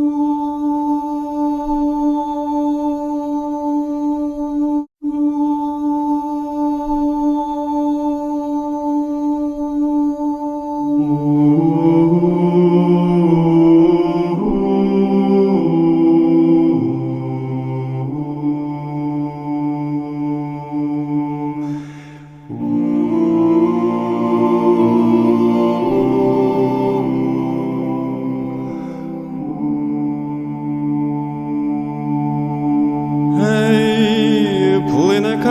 Ей,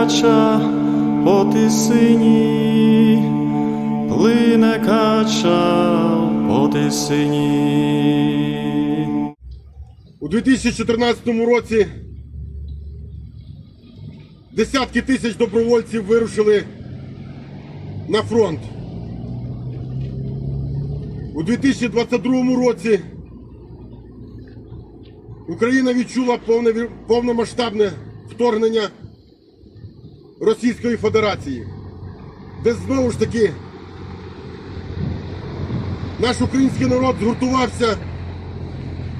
кача по тисині, плине кача по тисині. У 2014 році десятки тисяч добровольців вирушили на фронт. У 2022 році Україна відчула повне, повномасштабне вторгнення Російської Федерації, де знову ж таки наш український народ згуртувався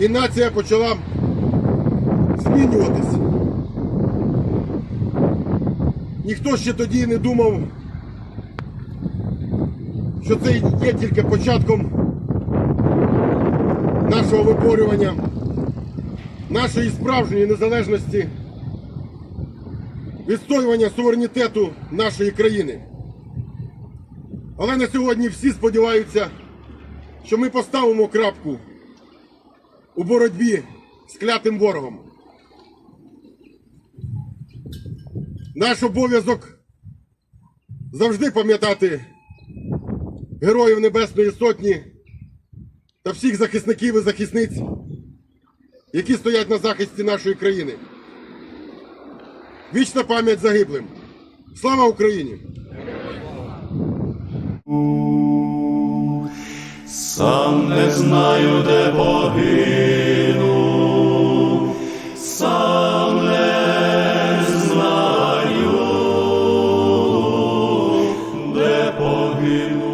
і нація почала змінюватись. Ніхто ще тоді не думав, що це є тільки початком нашого виборювання, нашої справжньої незалежності, відстоювання суверенітету нашої країни. Але на сьогодні всі сподіваються, що ми поставимо крапку у боротьбі з клятим ворогом. Наш обов'язок завжди пам'ятати героїв Небесної Сотні та всіх захисників і захисниць, які стоять на захисті нашої країни. Вічна пам'ять загиблим. Слава Україні! Сам не знаю, де погину, сам не знаю, де погину.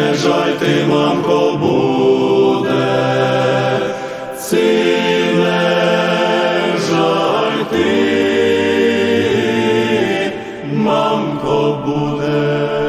не жаль ти, мамко, буде, ці не жаль ти, мамко, буде.